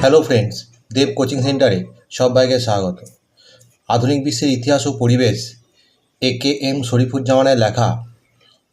Hello friends দেব coaching সেন্টারে সবাইকে স্বাগত। আধুনিক বিশ্বের ইতিহাস ও পরিবেশ এ কে এম শরীফুজ্জামানের লেখা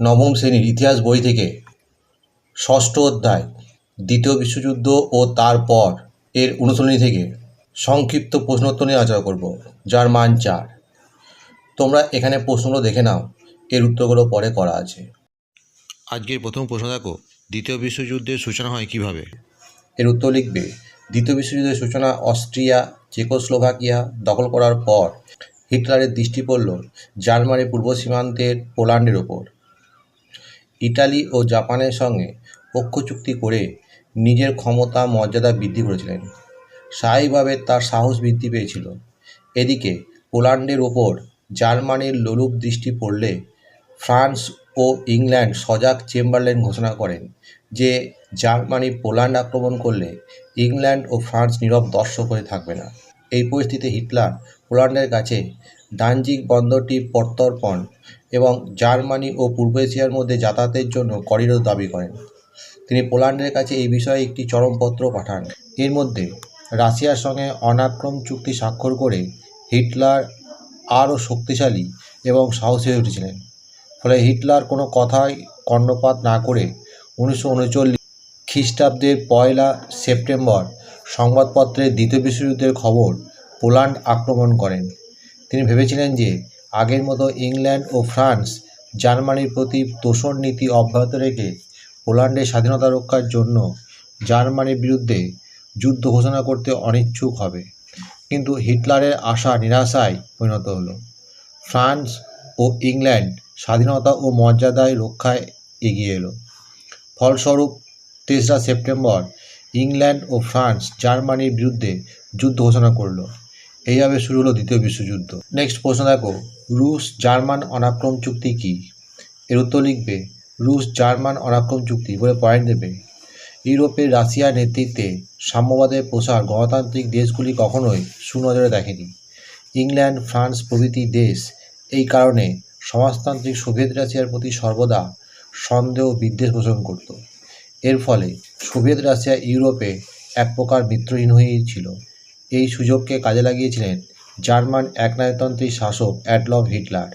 নবম শ্রেণির ইতিহাস বই থেকে ষষ্ঠ অধ্যায় দ্বিতীয় বিশ্বযুদ্ধ ও তারপর এর অনুশীলনী থেকে সংক্ষিপ্ত প্রশ্নোত্তর নিয়ে আলোচনা করব যার মান চার। তোমরা এখানে প্রশ্নগুলো দেখে নাও এর উত্তরগুলো পরে করা আছে। আজকের প্রথম প্রশ্ন দেখো দ্বিতীয় বিশ্বযুদ্ধের সূচনা হয় কীভাবে? এর উত্তর লিখবে দ্বিতীয় বিশ্বযুদ্ধের সূচনা অস্ট্রিয়া, চেকোস্লোভাকিয়া দখল করার পর হিটলারের দৃষ্টি পড়ল জার্মানির পূর্ব সীমান্তের পোল্যান্ডের ওপর। ইটালি ও জাপানের সঙ্গে পক্ষ চুক্তি করে নিজের ক্ষমতা, মর্যাদা বৃদ্ধি করেছিলেন। স্বাভাবিকভাবে তার সাহস বৃদ্ধি পেয়েছিল। এদিকে পোল্যান্ডের ওপর জার্মানির লোলুপ দৃষ্টি পড়লে ফ্রান্স ও ইংল্যান্ড সজাগ চেম্বারলেন ঘোষণা করেন যে জার্মানি পোল্যান্ড আক্রমণ করলে ইংল্যান্ড ও ফ্রান্স নীরব দর্শক হয়ে থাকবে না। এই পরিস্থিতিতে হিটলার পোল্যান্ডের কাছে ডানজিক বন্দরটি প্রত্যর্পণ এবং জার্মানি ও পূর্ব এশিয়ার মধ্যে যাতায়াতের জন্য করিডোর দাবি করেন। তিনি পোল্যান্ডের কাছে এই বিষয়ে একটি চরমপত্র পাঠান। এর মধ্যে রাশিয়ার সঙ্গে অনাক্রম চুক্তি স্বাক্ষর করে হিটলার আরও শক্তিশালী এবং সাহসী হয়ে উঠেছিলেন। ফলে হিটলার কোনো কথাই কর্ণপাত না করে উনিশশো উনচল্লিশ খ্রিস্টাব্দের পয়লা সেপ্টেম্বর সংবাদপত্রে দ্বিতীয় বিশ্বযুদ্ধের খবর পোল্যান্ড আক্রমণ করেন। তিনি ভেবেছিলেন যে আগের মতো ইংল্যান্ড ও ফ্রান্স জার্মানির প্রতি তোষণ নীতি অব্যাহত রেখে পোল্যান্ডের স্বাধীনতা রক্ষার জন্য জার্মানির বিরুদ্ধে যুদ্ধ ঘোষণা করতে অনিচ্ছুক হবে। কিন্তু হিটলারের আশা নিরাশায় পরিণত হলো। ফ্রান্স ও ইংল্যান্ড স্বাধীনতা ও মর্যাদায় রক্ষায় এগিয়ে এলো। ফলস্বরূপ, তেসরা সেপ্টেম্বর ইংল্যান্ড ও ফ্রান্স জার্মানির বিরুদ্ধে যুদ্ধ ঘোষণা করল। এইভাবে শুরু হলো দ্বিতীয় বিশ্বযুদ্ধ। নেক্সট প্রশ্ন দেখো, রুশ জার্মান অনাক্রম চুক্তি কী? এর উত্তর লিখবে, রুশ জার্মান অনাক্রম চুক্তি বলে পয়েন্ট দেবে। ইউরোপের রাশিয়ার নেতৃত্বে সাম্যবাদের প্রসার গণতান্ত্রিক দেশগুলি কখনোই সুনজরে দেখেনি। ইংল্যান্ড, ফ্রান্স প্রভৃতি দেশ এই কারণে সমাজতান্ত্রিক সোভিয়েত রাশিয়ার প্রতি সর্বদা সন্দেহ বিদ্বেষ পোষণ করত। এর ফলে সোভিয়েত রাশিয়া ইউরোপে এক প্রকার মিত্রহীন হয়েই ছিল। এই সুযোগকে কাজে লাগিয়েছিলেন জার্মান একনায়কতন্ত্রী শাসক অ্যাডলফ হিটলার।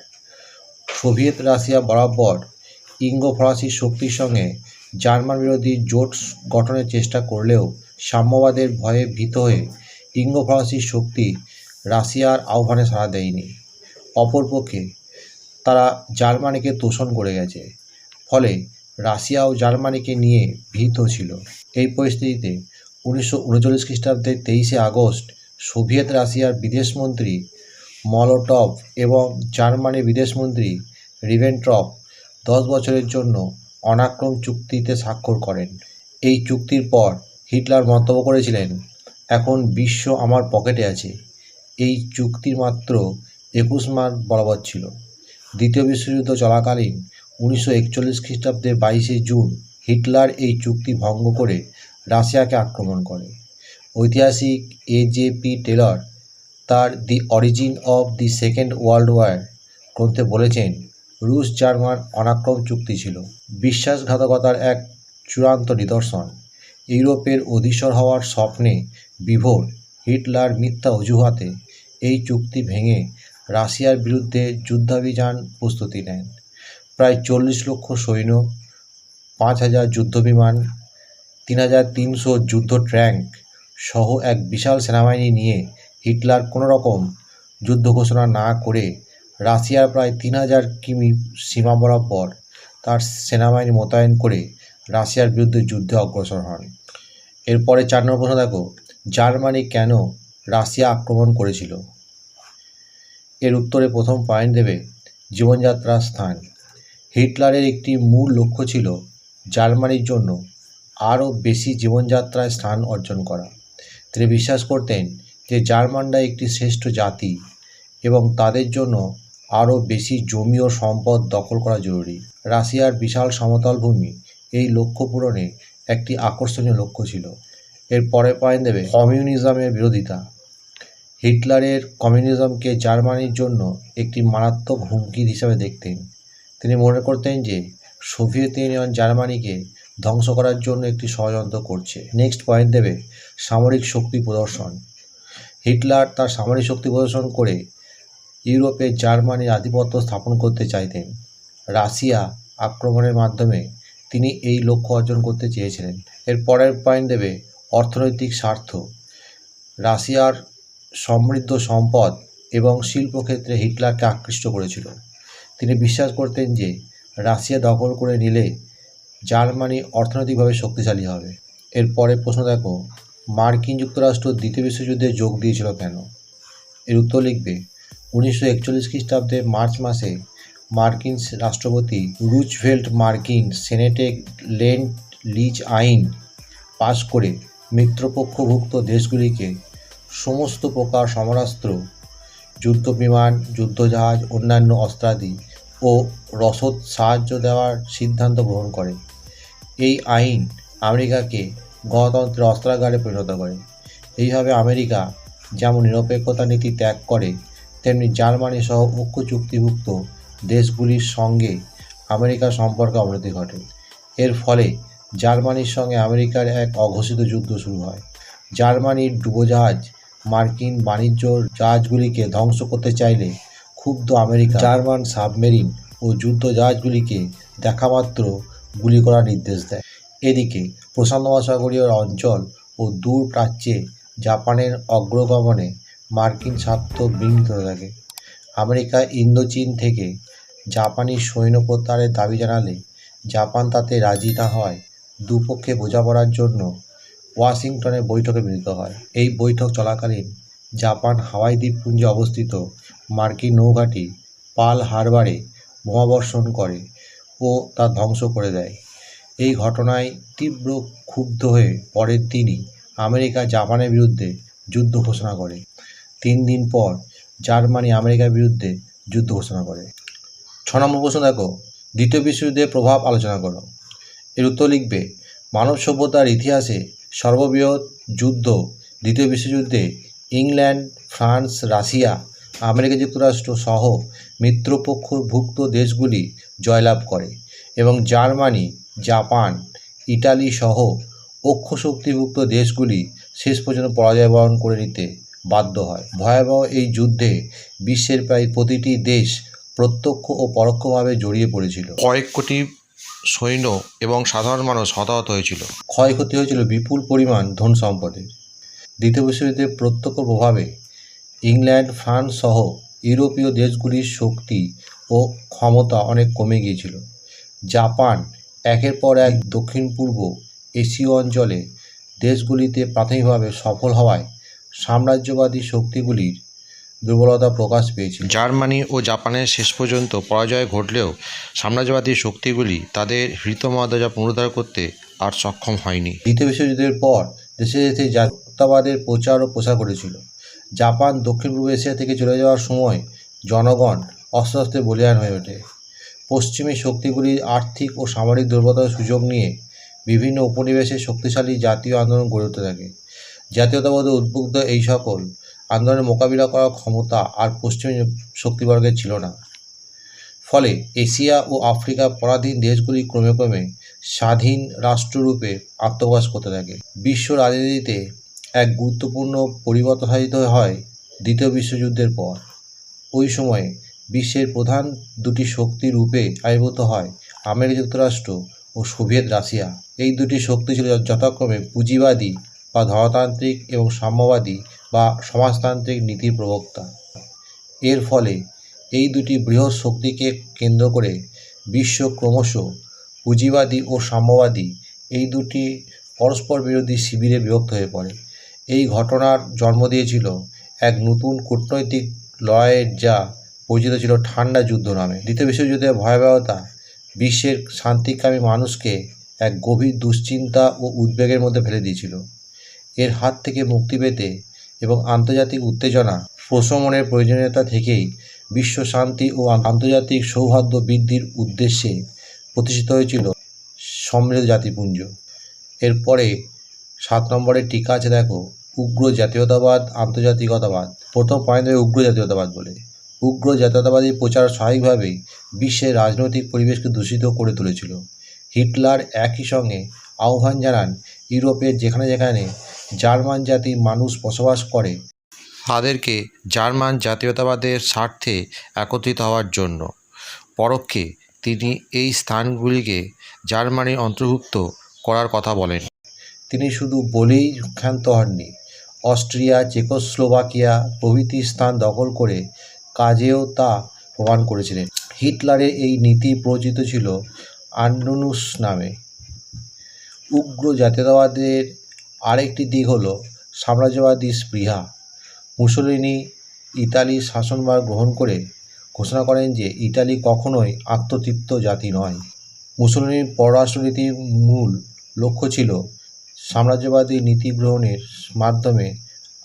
সোভিয়েত রাশিয়া বরাবর ইঙ্গো ফরাসি শক্তির সঙ্গে জার্মান বিরোধী জোট গঠনের চেষ্টা করলেও সাম্যবাদের ভয়ে ভীত হয়ে ইঙ্গো ফরাসি শক্তি রাশিয়ার আহ্বানে সাড়া দেয়নি। অপরপক্ষে তারা জার্মানিকে তোষণ করে গেছে। ফলে রাশিয়া ও জার্মানিকে নিয়ে ভীত ছিল। এই পরিস্থিতিতে উনিশশো উনচল্লিশ খ্রিস্টাব্দের তেইশে আগস্ট সোভিয়েত রাশিয়ার বিদেশমন্ত্রী মলোটভ এবং জার্মানির বিদেশমন্ত্রী রিভেন্ট্রপ দশ বছরের জন্য অনাক্রম চুক্তিতে স্বাক্ষর করেন। এই চুক্তির পর হিটলার মন্তব্য করেছিলেন, এখন বিশ্ব আমার পকেটে আছে। এই চুক্তির মাত্র একুশ মাস বরাবর ছিল। দ্বিতীয় বিশ্বযুদ্ধ চলাকালীন উনিশশো একচল্লিশ খ্রিস্টাব্দের বাইশে জুন হিটলার এই চুক্তি ভঙ্গ করে রাশিয়াকে আক্রমণ করে। ঐতিহাসিক এ জে পি টেলর তার the origin of the second world war গ্রন্থে বলেছেন, রুশ জার্মান অনাক্রম চুক্তি ছিল। বিশ্বাসঘাতকতার এক চূড়ান্ত নিদর্শন। ইউরোপের অধীশ্বর হওয়ার স্বপ্নে বিভোর হিটলার মিথ্যা অজুহাতে এই চুক্তি ভেঙে রাশিয়ার বিরুদ্ধে যুদ্ধাভিযান প্রস্তুতি নেন। প্রায় চল্লিশ লক্ষ সৈন্য, পাঁচ হাজার যুদ্ধবিমান, তিন হাজার তিনশো যুদ্ধ ট্র্যাঙ্ক সহ এক বিশাল সেনাবাহিনী নিয়ে হিটলার কোনো রকম যুদ্ধ ঘোষণা না করে রাশিয়ার প্রায় তিন হাজার কিমি সীমা বরাবর তার সেনাবাহিনী মোতায়েন করে রাশিয়ার বিরুদ্ধে যুদ্ধে অগ্রসর হন। এরপরে চার নম্বর প্রশ্ন, দেখো, জার্মানি কেন রাশিয়া আক্রমণ করেছিল? এর উত্তরে প্রথম পয়েন্ট দেবে জীবনযাত্রার স্থান। হিটলারের একটি মূল লক্ষ্য ছিল জার্মানির জন্য আরও বেশি জীবনযাত্রায় স্থান অর্জন করা। তিনি বিশ্বাস করতেন যে জার্মানরা একটি শ্রেষ্ঠ জাতি এবং তাদের জন্য আরও বেশি জমি ও সম্পদ দখল করা জরুরি। রাশিয়ার বিশাল সমতল ভূমি এই লক্ষ্য পূরণে একটি আকর্ষণীয় লক্ষ্য ছিল। এর পরে পয়েন্ট দেবে কমিউনিজমের বিরোধিতা। হিটলারের কমিউনিজমকে জার্মানির জন্য একটি মারাত্মক হুমকি হিসাবে দেখতেন। তিনি মনে করতেন যে, সোভিয়েত ইউনিয়ন জার্মানিকে ধ্বংস করার জন্য একটি ষড়যন্ত্র করছে। নেক্সট পয়েন্ট দেবে, সামরিক শক্তি প্রদর্শন। হিটলার তার সামরিক শক্তি প্রদর্শন করে ইউরোপে জার্মানির আধিপত্য স্থাপন করতে চাইতেন। রাশিয়া আক্রমণের মাধ্যমে তিনি এই লক্ষ্য অর্জন করতে চেয়েছিলেন। এর পরের পয়েন্ট দেবে, অর্থনৈতিক স্বার্থ। রাশিয়ার সমৃদ্ধ সম্পদ এবং শিল্পক্ষেত্রে হিটলারকে আকৃষ্ট করেছিল। তিনি বিশ্বাস করতেন যে, রাশিয়া দখল করে নিলে জার্মানি অর্থনৈতিকভাবে শক্তিশালী হবে। এরপরে প্রশ্ন দেখো, মার্কিন যুক্তরাষ্ট্র দ্বিতীয় বিশ্বযুদ্ধে যোগ দিয়েছিল কেন? এর উত্তর লিখবে, উনিশশো একচল্লিশ খ্রিস্টাব্দে মার্চ মাসে মার্কিন রাষ্ট্রপতি রুজভেল্ট মার্কিন সেনেটে লেন্ড লিজ আইন পাশ করে মিত্রপক্ষভুক্ত দেশগুলিকে সমস্ত প্রকার সমরাস্ত্র যুদ্ধ বিমান যুদ্ধজাহাজ, অন্যান্য অস্ত্রাদি ও রসদ সাহায্য দেওয়ার সিদ্ধান্ত গ্রহণ করে। এই আইন আমেরিকাকে গণতন্ত্রের অস্ত্রাগারে পরিণত করে। এইভাবে আমেরিকা যেমন নিরপেক্ষতা নীতি ত্যাগ করে, তেমনি জার্মানি সহ ঐক্য চুক্তিভুক্ত দেশগুলির সঙ্গে আমেরিকার সম্পর্কে অবনতি ঘটে। এর ফলে জার্মানির সঙ্গে আমেরিকার এক অঘোষিত যুদ্ধ শুরু হয়। জার্মানির ডুবোজাহাজ মার্কিন বাণিজ্য জাহাজগুলিকে ধ্বংস করতে চাইলে ক্ষুব্ধ আমেরিকা জার্মান সাবমেরিন ও যুদ্ধ জাহাজগুলিকে দেখামাত্র গুলি করার নির্দেশ দেয়। এদিকে প্রশান্ত মহাসাগরীয় অঞ্চল ও দূর প্রাচ্যে জাপানের অগ্রগমনে মার্কিন স্বার্থ বিঘ্নিত হতে থাকে। আমেরিকা, ইন্দোচীন থেকে জাপানি সৈন্য প্রত্যাহারের দাবি জানালে জাপান তাতে রাজি না হয় দুপক্ষে বোঝাপড়ার জন্য ওয়াশিংটনে বৈঠকে মিলিত হয়। এই বৈঠক চলাকালীন জাপান হাওয়াই দ্বীপপুঞ্জে অবস্থিত মার্কিন নৌঘাঁটি পাল হারবারে বোমাবর্ষণ করে ও তা ধ্বংস করে দেয়। এই ঘটনায় তীব্র ক্ষুব্ধ হয়ে পরের দিনই আমেরিকা জাপানের বিরুদ্ধে যুদ্ধ ঘোষণা করে। তিন দিন পর জার্মানি আমেরিকার বিরুদ্ধে যুদ্ধ ঘোষণা করে। ছ নম্বর প্রশ্ন দেখো, দ্বিতীয় বিশ্বযুদ্ধের প্রভাব আলোচনা করো। এর উত্তর লিখবে, মানব সভ্যতার ইতিহাসে সর্ববৃহৎ যুদ্ধ, দ্বিতীয় বিশ্বযুদ্ধে ইংল্যান্ড, ফ্রান্স, রাশিয়া, আমেরিকা যুক্তরাষ্ট্র সহ মিত্রপক্ষভুক্ত দেশগুলি জয়লাভ করে এবং জার্মানি, জাপান, ইটালি সহ অক্ষ শক্তিভুক্ত দেশগুলি শেষ পর্যন্ত পরাজয় বরণ করে নিতে বাধ্য হয়। ভয়াবহ এই যুদ্ধে বিশ্বের প্রায় প্রতিটি দেশ প্রত্যক্ষ ও পরোক্ষভাবে জড়িয়ে পড়েছিল। কয়েক কোটি সৈন্য এবং সাধারণ মানুষ হতাহত হয়েছিল। ক্ষয়ক্ষতি হয়েছিল বিপুল পরিমাণ ধন সম্পদের দ্বিতীয় বিশ্বযুদ্ধের প্রত্যক্ষ প্রভাবে ইংল্যান্ড, ফ্রান্স সহ ইউরোপীয় দেশগুলির শক্তি ও ক্ষমতা অনেক কমে গিয়েছিল। জাপান একের পর এক দক্ষিণ পূর্ব এশীয় অঞ্চলে দেশগুলিতে প্রাথমিকভাবে সফল হওয়ায় সাম্রাজ্যবাদী শক্তিগুলির দুর্বলতা প্রকাশ পেয়েছিল। জার্মানি ও জাপানের শেষ পর্যন্ত পরাজয় ঘটলেও সাম্রাজ্যবাদী শক্তিগুলি তাদের হৃতমর্যাদা পুনরুদ্ধার করতে আর সক্ষম হয়নি। দ্বিতীয় বিশ্বযুদ্ধের পর দেশে দেশে জাতীয়তাবাদের প্রচার ও প্রসার করেছিল জাপান দক্ষিণ পূর্ব এশিয়া থেকে চলে যাওয়ার সময় জনগণ অস্ত্র অস্ত্রে বলিয়ান হয়ে ওঠে। পশ্চিমী শক্তিগুলির আর্থিক ও সামরিক দুর্বলতার সুযোগ নিয়ে বিভিন্ন উপনিবেশে শক্তিশালী জাতীয় আন্দোলন গড়ে উঠতে থাকে। জাতীয়তাবাদে উদ্বুদ্ধ এই সকল আন্দোলনের মোকাবিলা করার ক্ষমতা আর পশ্চিমী শক্তিবর্গের ছিল না। ফলে এশিয়া ও আফ্রিকা পরাধীন দেশগুলি ক্রমে ক্রমে স্বাধীন রাষ্ট্ররূপে আত্মপ্রকাশ করতে থাকে। বিশ্ব রাজনীতিতে এক গুরুত্বপূর্ণ পরিবর্তন সাধিত হয় দ্বিতীয় বিশ্বযুদ্ধের পর। ওই সময়ে বিশ্বের প্রধান দুটি শক্তি রূপে আবির্ভূত হয় আমেরিকা যুক্তরাষ্ট্র ও সোভিয়েত রাশিয়া। এই দুটি শক্তি ছিল যথাক্রমে পুঁজিবাদী বা ধনতান্ত্রিক এবং সাম্যবাদী বা সমাজতান্ত্রিক নীতির প্রবক্তা। এর ফলে এই দুটি বৃহৎ শক্তিকে কেন্দ্র করে বিশ্ব ক্রমশ পুঁজিবাদী ও সাম্যবাদী এই দুটি পরস্পর বিরোধী শিবিরে বিভক্ত হয়ে পড়ে। এই ঘটনার জন্ম দিয়েছিল এক নতুন কূটনৈতিক লড়াইয়ের যা পরিচিত ছিল ঠান্ডা যুদ্ধ নামে। দ্বিতীয় বিশ্বযুদ্ধের ভয়াবহতা বিশ্বের শান্তিকামী মানুষকে এক গভীর দুশ্চিন্তা ও উদ্বেগের মধ্যে ফেলে দিয়েছিল। এর হাত থেকে মুক্তি পেতে এবং আন্তর্জাতিক উত্তেজনা প্রশমনের প্রয়োজনীয়তা থেকেই বিশ্ব শান্তি ও আন্তর্জাতিক সৌহার্দ্য বৃদ্ধির উদ্দেশ্যে প্রতিষ্ঠিত হয়েছিল সমৃদ্ধ জাতিপুঞ্জ। এরপরে সাত নম্বরে টিকা আছে দেখো, উগ্র জাতীয়তাবাদ, আন্তর্জাতিকতাবাদ। প্রথম পয়েন্ট দেবে উগ্র জাতীয়তাবাদ বলে। উগ্র জাতীয়তাবাদী প্রচার স্বাভাবিকভাবেই বিশ্বের রাজনৈতিক পরিবেশকে দূষিত করে তুলেছিল। হিটলার একই সঙ্গে আহ্বান জানান, ইউরোপের যেখানে যেখানে জার্মান জাতির মানুষ বসবাস করে। তাদেরকে জার্মান জাতীয়তাবাদের স্বার্থে একত্রিত হওয়ার জন্য। পরোক্ষে তিনি এই স্থানগুলিকে জার্মানির অন্তর্ভুক্ত করার কথা বলেন। তিনি শুধু বলেই ক্ষান্ত হননি অস্ট্রিয়া চেকোস্লোভাকিয়া প্রভৃতি স্থান দখল করে কাজেও তা প্রমাণ করেছিলেন। হিটলারের এই নীতি প্রচিত ছিল আন্ডনুস নামে। উগ্র জাতীয়তাবাদের আরেকটি দিক হলো সাম্রাজ্যবাদী স্পৃহা। মুসলিনি ইতালির শাসনভার গ্রহণ করে ঘোষণা করেন যে ইতালি কখনোই আত্মতৃপ্ত জাতি নয়। মুসলিনির পররাষ্ট্রনীতির মূল লক্ষ্য ছিল সাম্রাজ্যবাদী নীতি গ্রহণের মাধ্যমে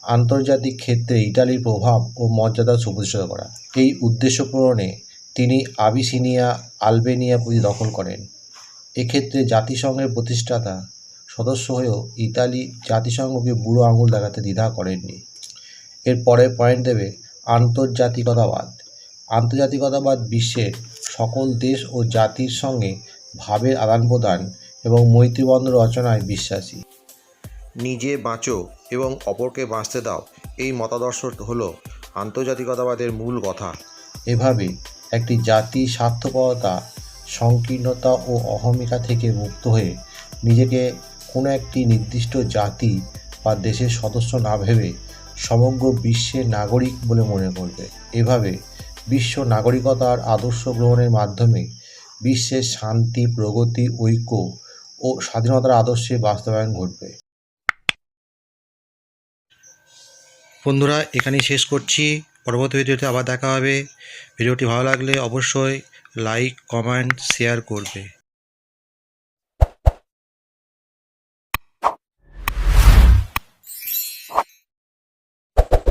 আন্তর্জাতিক ক্ষেত্রে ইটালির প্রভাব ও মর্যাদা সুপ্রতিষ্ঠিত করা। এই উদ্দেশ্য পূরণে তিনি আবিসিনিয়া, আলবেনিয়া দখল করেন। এক্ষেত্রে জাতিসংঘের প্রতিষ্ঠাতা সদস্য হয়েও ইতালি জাতিসংঘকে বুড়ো আঙুল দেখাতে দ্বিধা করেননি। এর পরে পয়েন্ট দেবে আন্তর্জাতিকতাবাদ। আন্তর্জাতিকতাবাদ বিশ্বের সকল দেশ ও জাতির সঙ্গে ভাবের আদান প্রদান এবং মৈত্রীবন্ধ রচনায় বিশ্বাসী। নিজে বাঁচো এবং অপরকে বাঁচতে দাও এই মতাদর্শ হলো আন্তর্জাতিকতাবাদের মূল কথা। এভাবে একটি জাতি স্বার্থপরতা সংকীর্ণতা ও অহমিকা থেকে মুক্ত হয়ে নিজেকে কোনো একটি নির্দিষ্ট জাতি বা দেশের সদস্য না ভেবে সমগ্র বিশ্বের নাগরিক বলে মনে করবে। এভাবে বিশ্ব নাগরিকতার আদর্শ গ্রহণের মাধ্যমে বিশ্বের শান্তি, প্রগতি, ঐক্য ও স্বাধীনতার আদর্শে বাস্তবায়ন ঘটবে। বন্ধুরা, এখানেই শেষ করছি। পরবর্তী ভিডিওতে আবার দেখা হবে। ভিডিওটি ভালো লাগলে অবশ্যই লাইক, কমেন্ট, শেয়ার করবে।